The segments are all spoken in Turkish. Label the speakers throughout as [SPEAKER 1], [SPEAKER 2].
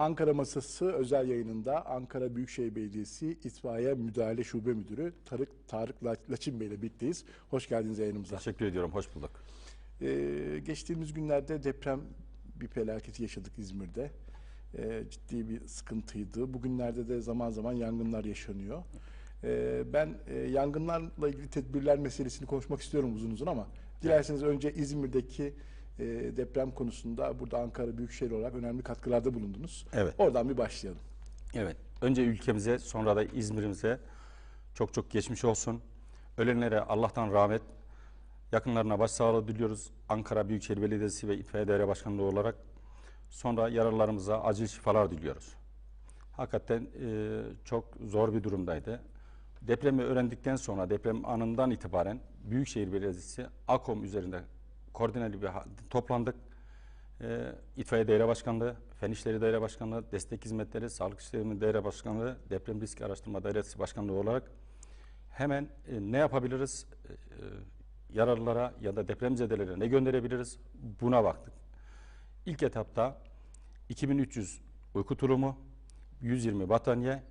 [SPEAKER 1] Ankara Masası özel yayınında Ankara Büyükşehir Belediyesi İtfaiye Müdahale Şube Müdürü Tarık Tarık La- Laçin Bey ile birlikteyiz. Hoş geldiniz yayınımıza.
[SPEAKER 2] Teşekkür ediyorum, hoş bulduk.
[SPEAKER 1] Ee, geçtiğimiz günlerde deprem bir felaketi yaşadık İzmir'de. Ee, ciddi bir sıkıntıydı. Bugünlerde de zaman zaman yangınlar yaşanıyor. Ee, ben e, yangınlarla ilgili tedbirler meselesini konuşmak istiyorum uzun uzun ama dilerseniz önce İzmir'deki e, deprem konusunda burada Ankara Büyükşehir olarak önemli katkılarda bulundunuz.
[SPEAKER 2] Evet.
[SPEAKER 1] Oradan bir başlayalım.
[SPEAKER 2] Evet, önce ülkemize, sonra da İzmir'imize çok çok geçmiş olsun. Ölenlere Allah'tan rahmet, yakınlarına başsağlığı diliyoruz. Ankara Büyükşehir Belediyesi ve İtfaiye Daire Başkanlığı olarak sonra yaralılarımıza acil şifalar diliyoruz. Hakikaten e, çok zor bir durumdaydı. Depremi öğrendikten sonra deprem anından itibaren Büyükşehir Belediyesi AKOM üzerinde koordineli bir toplandık. E, İtfaiye Daire Başkanlığı, Fen İşleri Daire Başkanlığı, Destek Hizmetleri, Sağlık İşleri Daire Başkanlığı, Deprem Risk Araştırma Dairesi Başkanlığı olarak hemen e, ne yapabiliriz? E, e, yaralılara ya da depremzedelere ne gönderebiliriz? Buna baktık. İlk etapta 2300 uyku tulumu, 120 battaniye,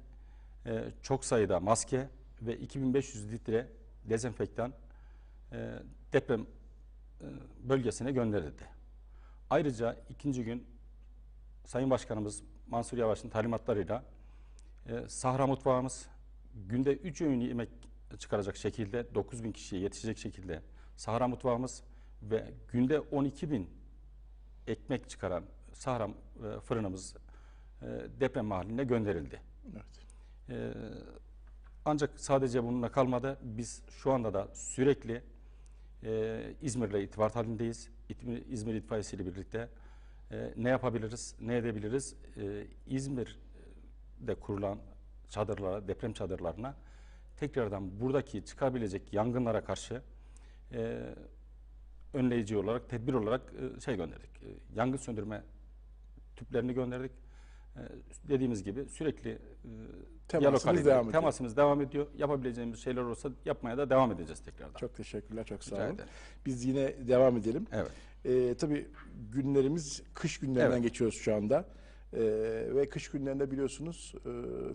[SPEAKER 2] e, çok sayıda maske ve 2500 litre dezenfektan e, deprem bölgesine gönderildi. Ayrıca ikinci gün Sayın Başkanımız Mansur Yavaş'ın talimatlarıyla e, Sahra mutfağımız günde 3 öğün yemek çıkaracak şekilde 9 bin kişiye yetişecek şekilde Sahra mutfağımız ve günde 12 bin ekmek çıkaran Sahra e, fırınımız e, deprem mahalline gönderildi.
[SPEAKER 1] Evet.
[SPEAKER 2] Ee, ancak sadece bununla kalmadı. Biz şu anda da sürekli e, İzmir'le irtibat halindeyiz. İzmir, İzmir İtfaiyesi ile birlikte e, ne yapabiliriz, ne edebiliriz? E, İzmir'de kurulan çadırlara, deprem çadırlarına tekrardan buradaki çıkabilecek yangınlara karşı e, önleyici olarak, tedbir olarak e, şey gönderdik. E, yangın söndürme tüplerini gönderdik. E, dediğimiz gibi sürekli e,
[SPEAKER 1] Temasımız devam ediyor.
[SPEAKER 2] Temasımız devam ediyor. Yapabileceğimiz şeyler olursa yapmaya da devam edeceğiz tekrardan.
[SPEAKER 1] Çok teşekkürler, çok sağ olun. Biz yine devam edelim.
[SPEAKER 2] Evet.
[SPEAKER 1] Ee, tabii günlerimiz kış günlerinden
[SPEAKER 2] Evet.
[SPEAKER 1] geçiyoruz şu anda. Ee, ve kış günlerinde biliyorsunuz e,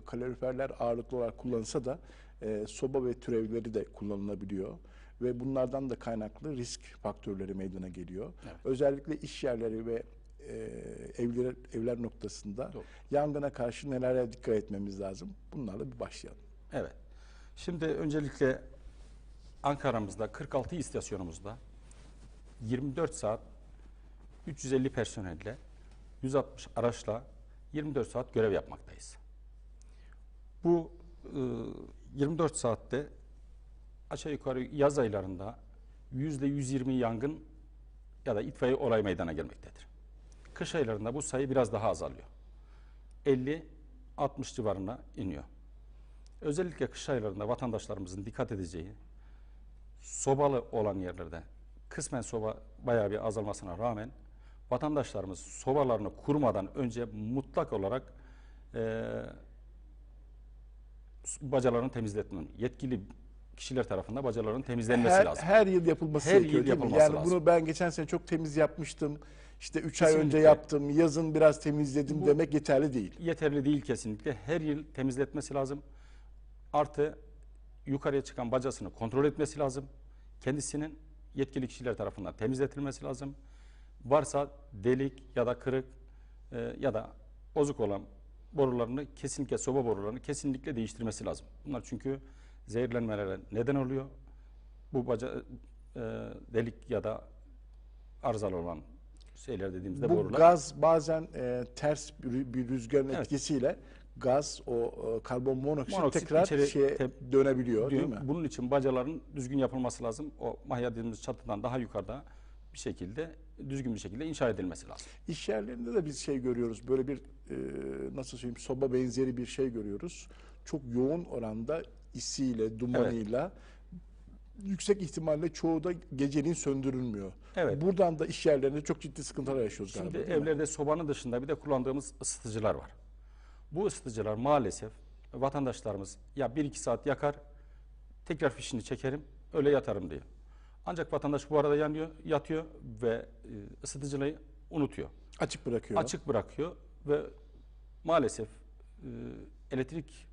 [SPEAKER 1] kaloriferler ağırlıklı olarak kullanılsa da e, soba ve türevleri de kullanılabiliyor. Ve bunlardan da kaynaklı risk faktörleri meydana geliyor.
[SPEAKER 2] Evet.
[SPEAKER 1] Özellikle iş yerleri ve e, evler, evler noktasında
[SPEAKER 2] Doğru.
[SPEAKER 1] yangına karşı nelere dikkat etmemiz lazım? Bunlarla bir başlayalım.
[SPEAKER 2] Evet. Şimdi öncelikle Ankara'mızda 46 istasyonumuzda 24 saat 350 personelle 160 araçla 24 saat görev yapmaktayız. Bu e, 24 saatte aşağı yukarı yaz aylarında %120 yangın ya da itfaiye olay meydana gelmektedir. Kış aylarında bu sayı biraz daha azalıyor. 50-60 civarına iniyor. Özellikle kış aylarında vatandaşlarımızın dikkat edeceği sobalı olan yerlerde kısmen soba bayağı bir azalmasına rağmen vatandaşlarımız sobalarını kurmadan önce mutlak olarak eee bacalarını temizletmenin yetkili kişiler tarafından bacalarının temizlenmesi
[SPEAKER 1] her,
[SPEAKER 2] lazım.
[SPEAKER 1] her yıl yapılması
[SPEAKER 2] Her
[SPEAKER 1] gerekiyor
[SPEAKER 2] yıl yapılması
[SPEAKER 1] Yani
[SPEAKER 2] lazım.
[SPEAKER 1] bunu ben geçen sene çok temiz yapmıştım. İşte 3 ay önce yaptım. Yazın biraz temizledim
[SPEAKER 2] Bu-
[SPEAKER 1] demek yeterli değil.
[SPEAKER 2] yeterli değil kesinlikle. Her yıl temizletmesi lazım. Artı yukarıya çıkan bacasını kontrol etmesi lazım. Kendisinin yetkili kişiler tarafından temizletilmesi lazım. Varsa delik ya da kırık e, ya da bozuk olan borularını kesinlikle soba borularını kesinlikle değiştirmesi lazım. Bunlar çünkü zehirlenmelere neden oluyor. Bu baca e, delik ya da arızalı olan şeyler dediğimizde
[SPEAKER 1] Bu
[SPEAKER 2] borular.
[SPEAKER 1] gaz bazen e, ters bir, bir rüzgarın
[SPEAKER 2] Evet.
[SPEAKER 1] etkisiyle gaz o e, karbon monoksit,
[SPEAKER 2] Monoksit
[SPEAKER 1] tekrar
[SPEAKER 2] içeri
[SPEAKER 1] şeye
[SPEAKER 2] te-
[SPEAKER 1] dönebiliyor değil
[SPEAKER 2] diyor.
[SPEAKER 1] mi?
[SPEAKER 2] Bunun için bacaların düzgün yapılması lazım. O mahya dediğimiz çatıdan daha yukarıda bir şekilde düzgün bir şekilde inşa edilmesi lazım.
[SPEAKER 1] İş yerlerinde de biz şey görüyoruz. Böyle bir e, nasıl söyleyeyim soba benzeri bir şey görüyoruz. Çok yoğun oranda isiyle, dumanıyla yüksek ihtimalle çoğu da geceliğin söndürülmüyor.
[SPEAKER 2] Evet.
[SPEAKER 1] Buradan da iş yerlerinde çok ciddi sıkıntılar yaşıyoruz
[SPEAKER 2] Şimdi
[SPEAKER 1] galiba. değil mi?
[SPEAKER 2] evlerde sobanın dışında bir de kullandığımız ısıtıcılar var. Bu ısıtıcılar maalesef vatandaşlarımız ya bir iki saat yakar tekrar fişini çekerim öyle yatarım diyor. Ancak vatandaş bu arada yanıyor, yatıyor ve e, ısıtıcıyı unutuyor.
[SPEAKER 1] Açık bırakıyor.
[SPEAKER 2] Açık bırakıyor ve maalesef e, elektrik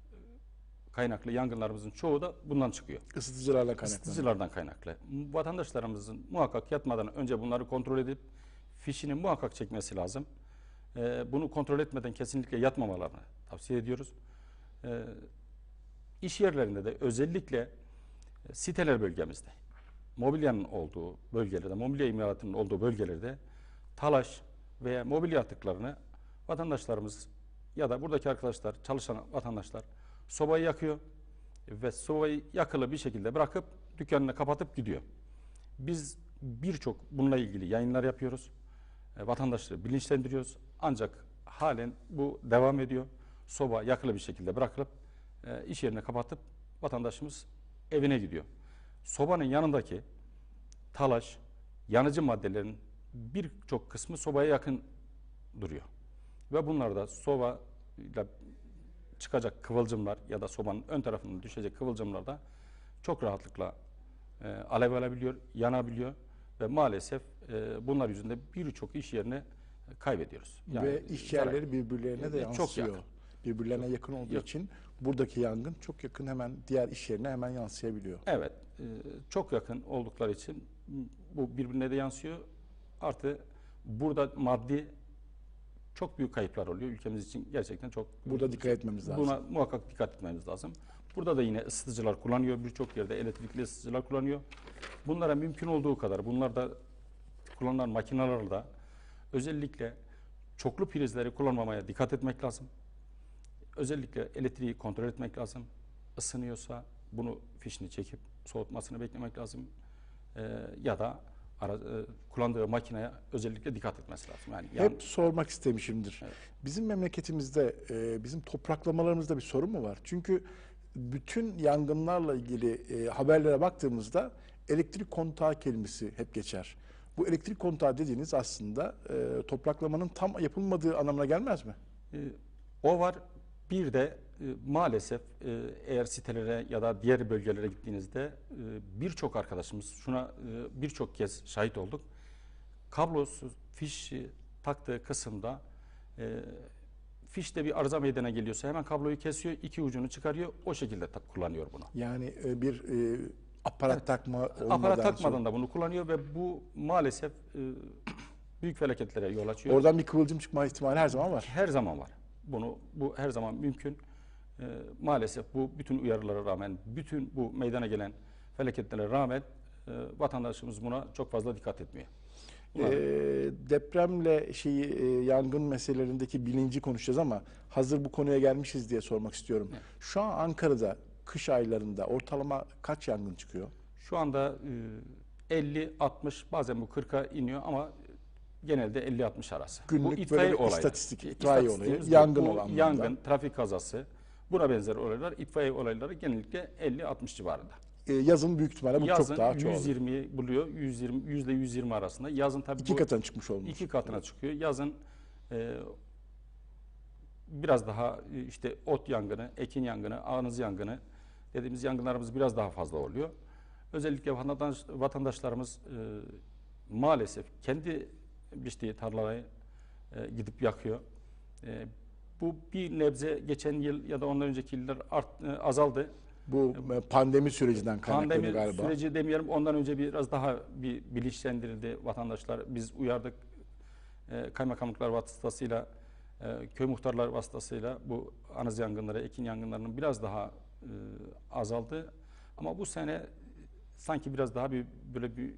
[SPEAKER 2] kaynaklı yangınlarımızın çoğu da bundan çıkıyor.
[SPEAKER 1] Isıtıcılarla kaynaklı.
[SPEAKER 2] Isıtıcılardan kaynaklı. Vatandaşlarımızın muhakkak yatmadan önce bunları kontrol edip fişini muhakkak çekmesi lazım. Ee, bunu kontrol etmeden kesinlikle yatmamalarını tavsiye ediyoruz. Ee, iş yerlerinde de özellikle e, siteler bölgemizde, mobilyanın olduğu bölgelerde, mobilya imalatının olduğu bölgelerde talaş veya mobilya atıklarını vatandaşlarımız ya da buradaki arkadaşlar, çalışan vatandaşlar sobayı yakıyor ve sobayı yakılı bir şekilde bırakıp dükkanını kapatıp gidiyor. Biz birçok bununla ilgili yayınlar yapıyoruz. E, vatandaşları bilinçlendiriyoruz. Ancak halen bu devam ediyor. Soba yakılı bir şekilde bırakılıp e, iş yerine kapatıp vatandaşımız evine gidiyor. Sobanın yanındaki talaş, yanıcı maddelerin birçok kısmı sobaya yakın duruyor. Ve bunlar da soba ile çıkacak kıvılcımlar ya da sobanın ön tarafından düşecek kıvılcımlar da çok rahatlıkla e, alev alabiliyor, yanabiliyor ve maalesef e, bunlar yüzünden birçok iş yerini kaybediyoruz.
[SPEAKER 1] Ve iş
[SPEAKER 2] zarar-
[SPEAKER 1] yerleri birbirlerine de
[SPEAKER 2] Çok
[SPEAKER 1] yansıyor.
[SPEAKER 2] yakın.
[SPEAKER 1] Birbirlerine yakın olduğu
[SPEAKER 2] Yok.
[SPEAKER 1] için buradaki yangın çok yakın hemen diğer iş yerine hemen yansıyabiliyor.
[SPEAKER 2] Evet, e, çok yakın oldukları için bu birbirine de yansıyor. Artı burada maddi çok büyük kayıplar oluyor. Ülkemiz için gerçekten çok
[SPEAKER 1] Burada dikkat etmemiz lazım.
[SPEAKER 2] Buna muhakkak dikkat etmemiz lazım. Burada da yine ısıtıcılar kullanıyor. Birçok yerde elektrikli ısıtıcılar kullanıyor. Bunlara mümkün olduğu kadar bunlar da kullanılan makinelerde özellikle çoklu prizleri kullanmamaya dikkat etmek lazım. Özellikle elektriği kontrol etmek lazım. Isınıyorsa bunu fişini çekip soğutmasını beklemek lazım. Ee, ya da ara, e, kullandığı makineye özellikle dikkat etmesi lazım. Yani yan-
[SPEAKER 1] Hep sormak istemişimdir.
[SPEAKER 2] Evet.
[SPEAKER 1] Bizim memleketimizde, e, bizim topraklamalarımızda bir sorun mu var? Çünkü bütün yangınlarla ilgili e, haberlere baktığımızda elektrik kontağı kelimesi hep geçer. Bu elektrik kontağı dediğiniz aslında e, topraklamanın tam yapılmadığı anlamına gelmez mi?
[SPEAKER 2] Ee, O var. Bir de e, maalesef e, eğer sitelere ya da diğer bölgelere gittiğinizde e, birçok arkadaşımız şuna e, birçok kez şahit olduk. Kablosuz fişi taktığı kısımda e, fişte bir arıza meydana geliyorsa hemen kabloyu kesiyor, iki ucunu çıkarıyor, o şekilde kullanıyor bunu.
[SPEAKER 1] Yani e, bir e, aparat takma olmadan
[SPEAKER 2] Aparat
[SPEAKER 1] sonra-
[SPEAKER 2] takmadan da bunu kullanıyor ve bu maalesef e, büyük felaketlere yol açıyor.
[SPEAKER 1] Oradan bir kıvılcım çıkma ihtimali her zaman var.
[SPEAKER 2] Her zaman var. Bunu bu her zaman mümkün. Ee, maalesef bu bütün uyarılara rağmen, bütün bu meydana gelen felaketlere rağmen e, vatandaşımız buna çok fazla dikkat etmiyor. Bunlar-
[SPEAKER 1] Ee, depremle şeyi e, yangın meselelerindeki bilinci konuşacağız ama hazır bu konuya gelmişiz diye sormak istiyorum. Şu an Ankara'da kış aylarında ortalama kaç yangın çıkıyor?
[SPEAKER 2] Şu anda e, 50 60 bazen bu 40'a iniyor ama genelde 50 60 arası.
[SPEAKER 1] Günlük
[SPEAKER 2] bu
[SPEAKER 1] böyle
[SPEAKER 2] itfaiye
[SPEAKER 1] bir
[SPEAKER 2] olayları.
[SPEAKER 1] istatistik,
[SPEAKER 2] E,
[SPEAKER 1] itfaiye olayı, yangın
[SPEAKER 2] Bu
[SPEAKER 1] olanlardan.
[SPEAKER 2] Yangın, trafik kazası, buna benzer olaylar itfaiye olayları genellikle 50 60 civarında.
[SPEAKER 1] Ee, yazın büyük ihtimalle bu
[SPEAKER 2] Yazın
[SPEAKER 1] çok daha çoğalıyor.
[SPEAKER 2] 120 buluyor. 120 yüzde 120 arasında. Yazın tabii
[SPEAKER 1] İki katına çıkmış olmuş.
[SPEAKER 2] iki katına çıkıyor. Yazın e, biraz daha e, işte ot yangını, ekin yangını, ağınız yangını dediğimiz yangınlarımız biraz daha fazla oluyor. Özellikle vatandaş, vatandaşlarımız e, maalesef kendi biçtiği tarlaları e, gidip yakıyor. E, bu bir nebze geçen yıl ya da ondan önceki yıllar art, e, azaldı.
[SPEAKER 1] Bu e, pandemi sürecinden kaynaklanıyor
[SPEAKER 2] Pandemi
[SPEAKER 1] galiba.
[SPEAKER 2] süreci demeyelim ondan önce biraz daha bir bilinçlendirildi vatandaşlar. Biz uyardık. E, kaymakamlıklar vasıtasıyla, e, köy muhtarlar vasıtasıyla bu anız yangınları, ekin yangınlarının biraz daha e, azaldı. Ama bu sene sanki biraz daha bir böyle bir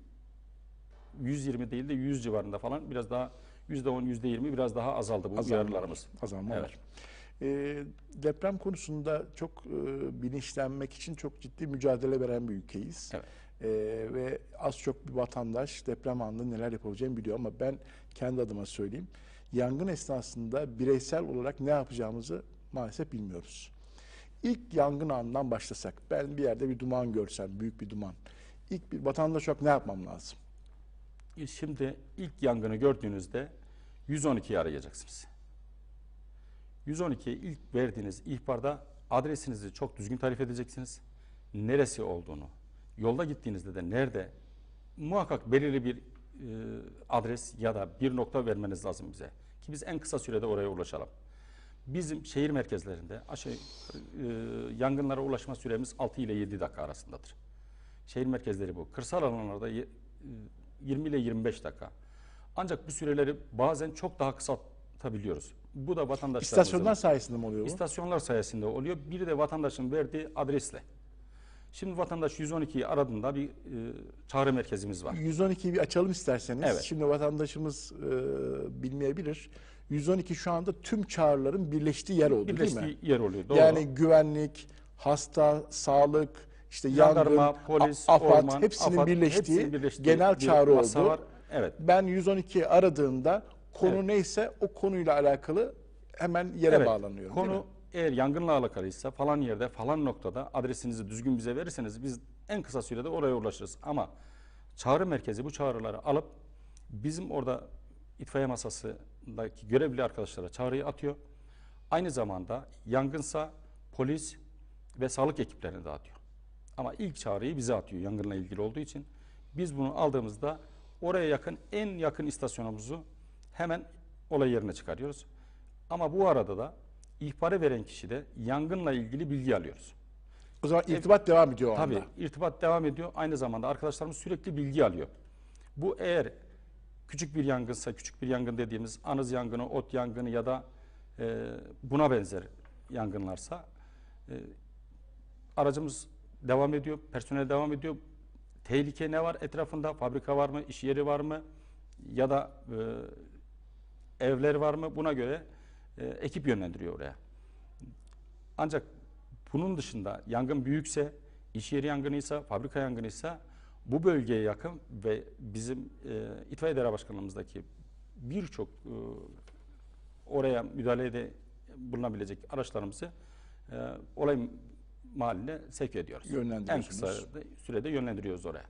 [SPEAKER 2] 120 değil de 100 civarında falan biraz daha %10, %20 biraz daha azaldı bu
[SPEAKER 1] Azalma
[SPEAKER 2] uyarılarımız.
[SPEAKER 1] var, Azalma
[SPEAKER 2] Evet.
[SPEAKER 1] var. Ee, deprem konusunda çok e, bilinçlenmek için çok ciddi mücadele veren bir ülkeyiz.
[SPEAKER 2] Evet.
[SPEAKER 1] Ee, ve az çok bir vatandaş deprem anında neler yapabileceğini biliyor ama ben kendi adıma söyleyeyim. Yangın esnasında bireysel olarak ne yapacağımızı maalesef bilmiyoruz. İlk yangın anından başlasak, ben bir yerde bir duman görsem, büyük bir duman. İlk bir vatandaş olarak ne yapmam lazım?
[SPEAKER 2] Şimdi ilk yangını gördüğünüzde 112'yi arayacaksınız. 112'ye ilk verdiğiniz ihbarda adresinizi çok düzgün tarif edeceksiniz. Neresi olduğunu, yolda gittiğinizde de nerede muhakkak belirli bir e, adres ya da bir nokta vermeniz lazım bize. Ki biz en kısa sürede oraya ulaşalım. Bizim şehir merkezlerinde aşağı e, yangınlara ulaşma süremiz 6 ile 7 dakika arasındadır. Şehir merkezleri bu. Kırsal alanlarda e, 20 ile 25 dakika. Ancak bu süreleri bazen çok daha kısaltabiliyoruz. Bu da vatandaşlarımızın
[SPEAKER 1] İstasyonlar sayesinde mi oluyor bu?
[SPEAKER 2] İstasyonlar sayesinde oluyor. Biri de vatandaşın verdiği adresle. Şimdi vatandaş 112'yi aradığında bir e, çağrı merkezimiz var.
[SPEAKER 1] 112'yi bir açalım isterseniz.
[SPEAKER 2] Evet.
[SPEAKER 1] Şimdi vatandaşımız e, bilmeyebilir. 112 şu anda tüm çağrıların birleştiği yer oldu değil mi?
[SPEAKER 2] Birleştiği yer oluyor. Doğru.
[SPEAKER 1] Yani güvenlik, hasta, sağlık, işte
[SPEAKER 2] Jandarma,
[SPEAKER 1] yangın,
[SPEAKER 2] polis,
[SPEAKER 1] AFAD
[SPEAKER 2] orman,
[SPEAKER 1] hepsinin,
[SPEAKER 2] AFAD,
[SPEAKER 1] birleştiği
[SPEAKER 2] hepsinin birleştiği
[SPEAKER 1] genel çağrı oldu.
[SPEAKER 2] var. Evet.
[SPEAKER 1] Ben 112 aradığımda konu
[SPEAKER 2] Evet.
[SPEAKER 1] neyse o konuyla alakalı hemen yere
[SPEAKER 2] Evet.
[SPEAKER 1] bağlanıyorum.
[SPEAKER 2] Konu eğer yangınla alakalıysa falan yerde falan noktada adresinizi düzgün bize verirseniz biz en kısa sürede oraya ulaşırız. Ama çağrı merkezi bu çağrıları alıp bizim orada itfaiye masasındaki görevli arkadaşlara çağrıyı atıyor. Aynı zamanda yangınsa polis ve sağlık ekiplerine dağıtıyor. Ama ilk çağrıyı bize atıyor yangınla ilgili olduğu için. Biz bunu aldığımızda oraya yakın en yakın istasyonumuzu hemen olay yerine çıkarıyoruz. Ama bu arada da ihbarı veren kişi de yangınla ilgili bilgi alıyoruz.
[SPEAKER 1] O zaman irtibat devam ediyor o anda.
[SPEAKER 2] Tabii irtibat devam ediyor. Aynı zamanda arkadaşlarımız sürekli bilgi alıyor. Bu eğer küçük bir yangınsa, küçük bir yangın dediğimiz anız yangını, ot yangını ya da e, buna benzer yangınlarsa e, aracımız devam ediyor, personel devam ediyor. Tehlike ne var etrafında? Fabrika var mı, iş yeri var mı? Ya da e, evler var mı? Buna göre e, ekip yönlendiriyor oraya. Ancak bunun dışında yangın büyükse, iş yeri yangınıysa, fabrika yangınıysa bu bölgeye yakın ve bizim e, İtfaiye Daire Başkanlığımızdaki birçok e, oraya müdahalede bulunabilecek araçlarımızı e, olay mahalline sevk ediyoruz. En kısa de- sürede yönlendiriyoruz oraya.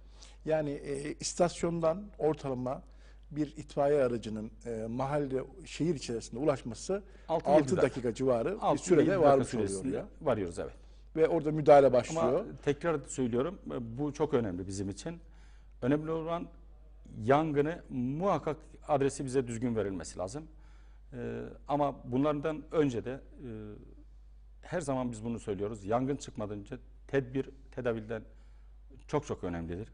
[SPEAKER 1] Yani e, istasyondan ortalama bir itfaiye aracının e, mahalle, şehir içerisinde ulaşması
[SPEAKER 2] Altı,
[SPEAKER 1] 6
[SPEAKER 2] yedi dakika.
[SPEAKER 1] dakika civarı bir
[SPEAKER 2] 6
[SPEAKER 1] sürede varmış oluyor ya.
[SPEAKER 2] Varıyoruz evet.
[SPEAKER 1] Ve orada müdahale
[SPEAKER 2] Ama
[SPEAKER 1] başlıyor.
[SPEAKER 2] tekrar söylüyorum bu çok önemli bizim için. Önemli olan yangını muhakkak adresi bize düzgün verilmesi lazım. Ee, ama bunlardan önce de e, her zaman biz bunu söylüyoruz. Yangın çıkmadan önce tedbir tedavülden çok çok önemlidir.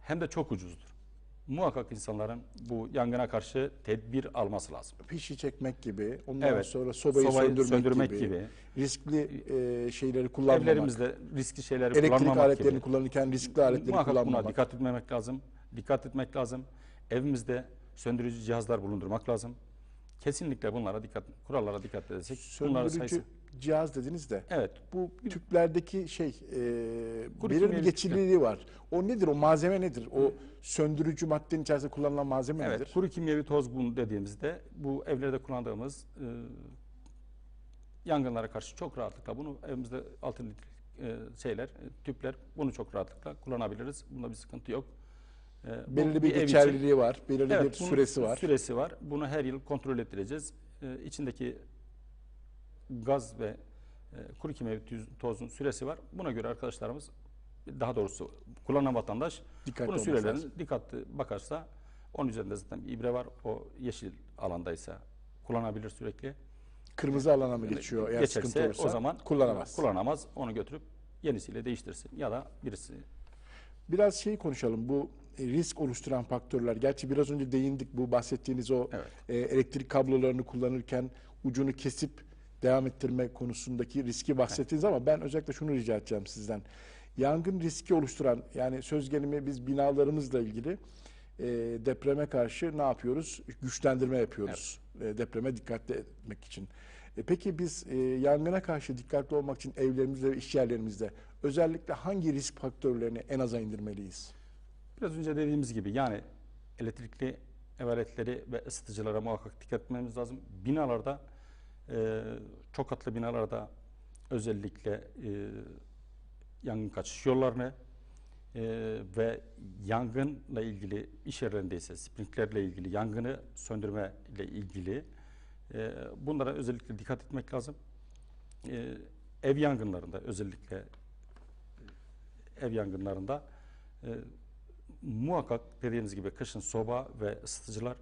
[SPEAKER 2] Hem de çok ucuzdur. Muhakkak insanların bu yangına karşı tedbir alması lazım.
[SPEAKER 1] Pişi çekmek gibi, ondan
[SPEAKER 2] Evet.
[SPEAKER 1] sonra sobayı,
[SPEAKER 2] Sobayı
[SPEAKER 1] söndürmek,
[SPEAKER 2] söndürmek
[SPEAKER 1] gibi,
[SPEAKER 2] gibi.
[SPEAKER 1] riskli e, şeyleri kullanmamak,
[SPEAKER 2] Evlerimizde riskli şeyleri
[SPEAKER 1] elektrik
[SPEAKER 2] kullanmamak
[SPEAKER 1] aletlerini
[SPEAKER 2] gibi.
[SPEAKER 1] kullanırken riskli aletleri
[SPEAKER 2] Muhakkak buna
[SPEAKER 1] kullanmamak.
[SPEAKER 2] dikkat etmemek lazım. Dikkat etmek lazım. Evimizde söndürücü cihazlar bulundurmak lazım. Kesinlikle bunlara dikkat, kurallara dikkat edersek
[SPEAKER 1] Söndürücü
[SPEAKER 2] sayısı.
[SPEAKER 1] Cihaz dediniz de.
[SPEAKER 2] Evet.
[SPEAKER 1] Bu tüplerdeki şey e, belirli bir var. O nedir? O malzeme nedir? O söndürücü maddenin içerisinde kullanılan malzeme
[SPEAKER 2] Evet.
[SPEAKER 1] nedir?
[SPEAKER 2] Kuru kimyevi toz bunu dediğimizde bu evlerde kullandığımız e, yangınlara karşı çok rahatlıkla bunu evimizde altın e, şeyler, e, tüpler bunu çok rahatlıkla kullanabiliriz. Bunda bir sıkıntı yok. E,
[SPEAKER 1] Belirli bir
[SPEAKER 2] için-
[SPEAKER 1] geçerliliği var, belirli
[SPEAKER 2] Evet,
[SPEAKER 1] bir süresi var.
[SPEAKER 2] Süresi var. Bunu her yıl kontrol ettireceğiz. Ee, içindeki gaz ve e, kuru kimyevi tozun süresi var. Buna göre arkadaşlarımız daha doğrusu kullanan vatandaş
[SPEAKER 1] Dikkatli
[SPEAKER 2] bunun sürelerini dikkatli bakarsa onun üzerinde zaten bir ibre var. O yeşil alandaysa kullanabilir sürekli.
[SPEAKER 1] Kırmızı alana mı geçiyor eğer sıkıntı
[SPEAKER 2] Geçerse
[SPEAKER 1] olursa?
[SPEAKER 2] o zaman
[SPEAKER 1] kullanamaz.
[SPEAKER 2] Kullanamaz. Onu götürüp yenisiyle değiştirsin ya da birisi
[SPEAKER 1] Biraz şey konuşalım. Bu e, risk oluşturan faktörler. Gerçi biraz önce değindik bu bahsettiğiniz o
[SPEAKER 2] Evet.
[SPEAKER 1] e, elektrik kablolarını kullanırken ucunu kesip devam ettirme konusundaki riski bahsettiniz ama ben özellikle şunu rica edeceğim sizden. Yangın riski oluşturan yani söz gelimi biz binalarımızla ilgili e, depreme karşı ne yapıyoruz? Güçlendirme yapıyoruz. E, depreme dikkatli etmek için. E, peki biz e, yangına karşı dikkatli olmak için evlerimizde ve iş yerlerimizde özellikle hangi risk faktörlerini en aza indirmeliyiz?
[SPEAKER 2] Biraz önce dediğimiz gibi yani elektrikli ev aletleri ve ısıtıcılara muhakkak dikkat etmemiz lazım. Binalarda e, çok katlı binalarda özellikle e, yangın kaçış yollarını e, ve yangınla ilgili iş yerlerindeyse sprinklerle ilgili yangını söndürme ile ilgili e, bunlara özellikle dikkat etmek lazım. E, ev yangınlarında özellikle ev yangınlarında e, muhakkak dediğimiz gibi kışın soba ve ısıtıcılar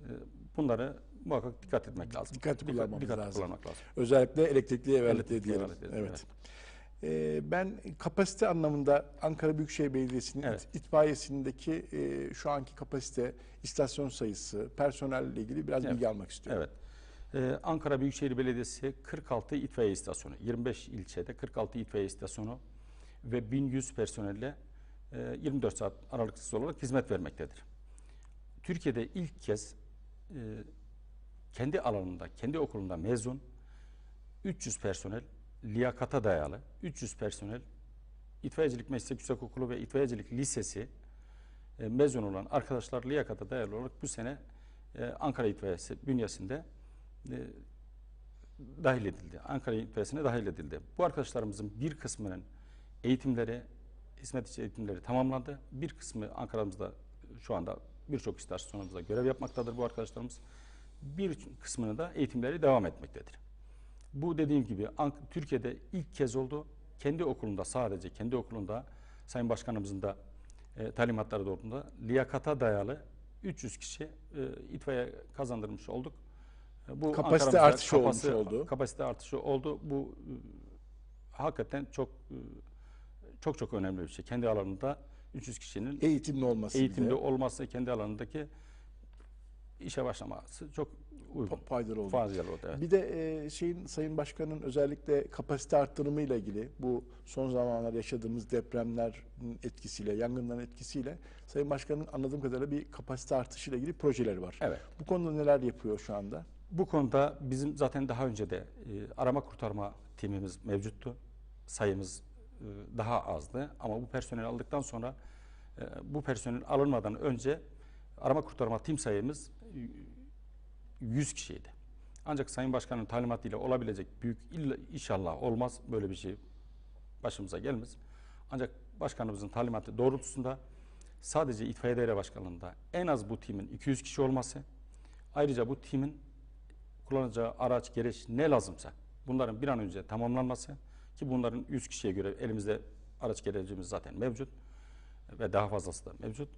[SPEAKER 2] e, bunları muhakkak dikkat etmek lazım.
[SPEAKER 1] Dikkatli
[SPEAKER 2] Dikkat-
[SPEAKER 1] kullanmamız
[SPEAKER 2] dikkatli
[SPEAKER 1] lazım.
[SPEAKER 2] kullanmak lazım.
[SPEAKER 1] Özellikle elektrikli
[SPEAKER 2] Elektrikli
[SPEAKER 1] diyelim.
[SPEAKER 2] evlerle,
[SPEAKER 1] Evet. Ee, ben kapasite anlamında Ankara Büyükşehir Belediyesi'nin
[SPEAKER 2] Evet.
[SPEAKER 1] it- itfaiyesindeki e, şu anki kapasite, istasyon sayısı, personelle ilgili biraz
[SPEAKER 2] Evet.
[SPEAKER 1] bilgi almak istiyorum.
[SPEAKER 2] Evet. Ee, Ankara Büyükşehir Belediyesi 46 itfaiye istasyonu, 25 ilçede 46 itfaiye istasyonu ve 1100 personelle e, 24 saat aralıksız olarak hizmet vermektedir. Türkiye'de ilk kez e, kendi alanında, kendi okulunda mezun 300 personel liyakata dayalı 300 personel İtfaiyecilik Meslek Yüksekokulu ve İtfaiyecilik Lisesi e, mezun olan arkadaşlar liyakata dayalı olarak bu sene e, Ankara İtfaiyesi bünyesinde e, dahil edildi. Ankara İtfaiyesi'ne dahil edildi. Bu arkadaşlarımızın bir kısmının eğitimleri, hizmet içi eğitimleri tamamlandı. Bir kısmı Ankara'mızda şu anda birçok istasyonumuzda görev yapmaktadır bu arkadaşlarımız. Bir kısmının da eğitimleri devam etmektedir. Bu dediğim gibi Türkiye'de ilk kez oldu. Kendi okulunda sadece kendi okulunda Sayın Başkanımızın da e, talimatları doğrultusunda liyakata dayalı 300 kişi e, itfaiye kazandırmış olduk. E, Bu
[SPEAKER 1] Kapasite artışı olmuş
[SPEAKER 2] kapasite-
[SPEAKER 1] oldu.
[SPEAKER 2] Kapasite artışı oldu. Bu e, hakikaten çok e, çok çok önemli bir şey. Kendi alanında 300 kişinin
[SPEAKER 1] Eğitimli olması
[SPEAKER 2] eğitimli olması kendi alanındaki işe başlaması çok uygun.
[SPEAKER 1] fa- faydalı oldu.
[SPEAKER 2] Faydalı oldu. Evet.
[SPEAKER 1] Bir de e, şeyin Sayın Başkan'ın özellikle kapasite arttırımı ile ilgili bu son zamanlar yaşadığımız depremlerin etkisiyle, yangınların etkisiyle Sayın Başkan'ın anladığım kadarıyla bir kapasite artışı ile ilgili projeleri var.
[SPEAKER 2] Evet.
[SPEAKER 1] Bu konuda neler yapıyor şu anda?
[SPEAKER 2] Bu konuda bizim zaten daha önce de e, arama kurtarma timimiz mevcuttu. Sayımız e, daha azdı ama bu personeli aldıktan sonra e, bu personel alınmadan önce arama kurtarma tim sayımız 100 kişiydi. Ancak Sayın Başkan'ın talimatıyla olabilecek büyük illa, inşallah olmaz böyle bir şey başımıza gelmez. Ancak başkanımızın talimatı doğrultusunda sadece itfaiye daire başkanlığında en az bu timin 200 kişi olması ayrıca bu timin kullanacağı araç, gereç ne lazımsa bunların bir an önce tamamlanması ki bunların 100 kişiye göre elimizde araç gerecimiz zaten mevcut ve daha fazlası da mevcut.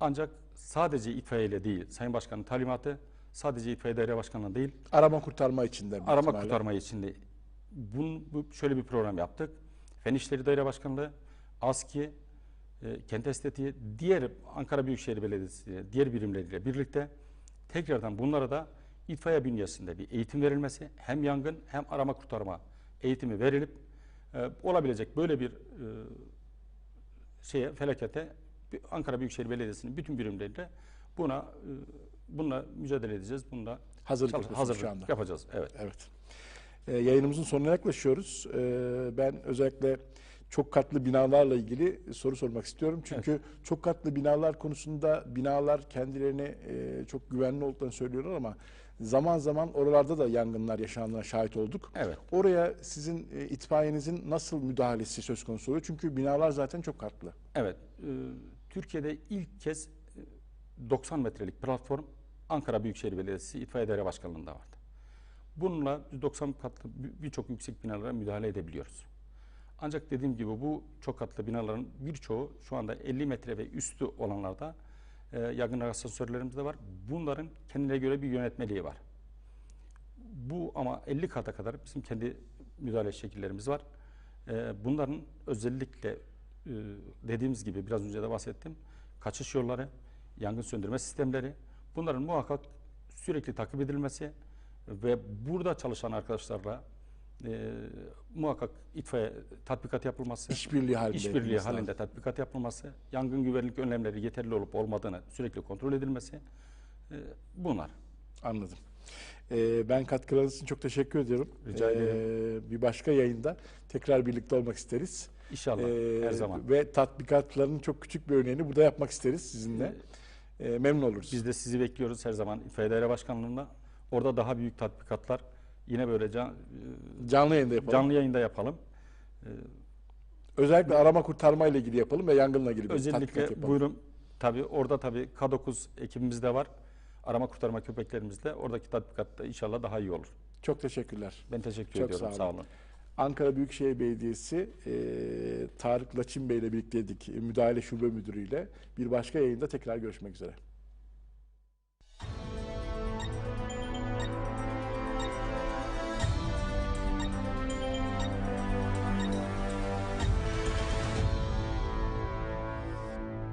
[SPEAKER 2] Ancak sadece itfaiye ile değil, Sayın Başkan'ın talimatı sadece itfaiye daire başkanlığı değil,
[SPEAKER 1] Arama kurtarma için de büyük
[SPEAKER 2] arama
[SPEAKER 1] ihtimalle.
[SPEAKER 2] kurtarma için de bun, bu, şöyle bir program yaptık. Fen İşleri Daire Başkanlığı, ASKİ, e, Kent Estetiği, diğer Ankara Büyükşehir Belediyesi, diğer birimleriyle birlikte tekrardan bunlara da itfaiye bünyesinde bir eğitim verilmesi, hem yangın hem arama kurtarma eğitimi verilip e, olabilecek böyle bir e, şeye felakete Ankara Büyükşehir Belediyesi'nin bütün birimleriyle buna e, bununla mücadele edeceğiz. Bununla
[SPEAKER 1] Hazırlık
[SPEAKER 2] hazırlık
[SPEAKER 1] şu anda.
[SPEAKER 2] yapacağız. Evet.
[SPEAKER 1] Evet. Ee, yayınımızın sonuna yaklaşıyoruz. Ee, ben özellikle çok katlı binalarla ilgili soru sormak istiyorum. Çünkü çok katlı binalar konusunda binalar kendilerini e, çok güvenli olduklarını söylüyorlar ama zaman zaman oralarda da yangınlar yaşandığına şahit olduk.
[SPEAKER 2] Evet.
[SPEAKER 1] Oraya sizin e, itfaiyenizin nasıl müdahalesi söz konusu oluyor? Çünkü binalar zaten çok katlı.
[SPEAKER 2] Evet. e, Türkiye'de ilk kez e, 90 metrelik platform Ankara Büyükşehir Belediyesi İtfaiye Daire Başkanlığı'nda vardı. Bununla biz 90 katlı bir- birçok yüksek binalara müdahale edebiliyoruz. Ancak dediğim gibi bu çok katlı binaların birçoğu şu anda 50 metre ve üstü olanlarda e, yangın asansörlerimiz de var. Bunların kendine göre bir yönetmeliği var. Bu ama 50 kata kadar bizim kendi müdahale şekillerimiz var. Ee, bunların özellikle e, dediğimiz gibi biraz önce de bahsettim. Kaçış yolları, yangın söndürme sistemleri bunların muhakkak sürekli takip edilmesi ve burada çalışan arkadaşlarla e, muhakkak itfaiye tatbikat yapılması,
[SPEAKER 1] İşbirliği halinde.
[SPEAKER 2] işbirliği halinde tatbikat yapılması, yangın güvenlik önlemleri yeterli olup olmadığını sürekli kontrol edilmesi e, bunlar.
[SPEAKER 1] Anladım. Ee, ben katkılarınız için çok teşekkür ediyorum.
[SPEAKER 2] Rica
[SPEAKER 1] Ee, bir başka yayında tekrar birlikte olmak isteriz.
[SPEAKER 2] İnşallah
[SPEAKER 1] Ee,
[SPEAKER 2] her zaman.
[SPEAKER 1] Ve tatbikatların çok küçük bir örneğini burada yapmak isteriz sizinle. Ee, memnun oluruz.
[SPEAKER 2] Biz de sizi bekliyoruz her zaman Daire Başkanlığı'nda. Orada daha büyük tatbikatlar yine böyle can,
[SPEAKER 1] Canlı yayında yapalım.
[SPEAKER 2] canlı yayında yapalım.
[SPEAKER 1] Özellikle arama kurtarma ile ilgili yapalım ve yangınla ilgili
[SPEAKER 2] Özellikle
[SPEAKER 1] yapalım.
[SPEAKER 2] buyurun tabii orada tabii K9 ekibimiz de var. Arama kurtarma köpeklerimiz de oradaki tatbikatta inşallah daha iyi olur.
[SPEAKER 1] Çok teşekkürler.
[SPEAKER 2] Ben teşekkür
[SPEAKER 1] Çok
[SPEAKER 2] ediyorum.
[SPEAKER 1] sağ
[SPEAKER 2] Sağ
[SPEAKER 1] olun. Ankara Büyükşehir Belediyesi e, Tarık Laçin Bey ile birlikteydik. Müdahale Şube Müdürü ile. Bir başka yayında tekrar görüşmek üzere.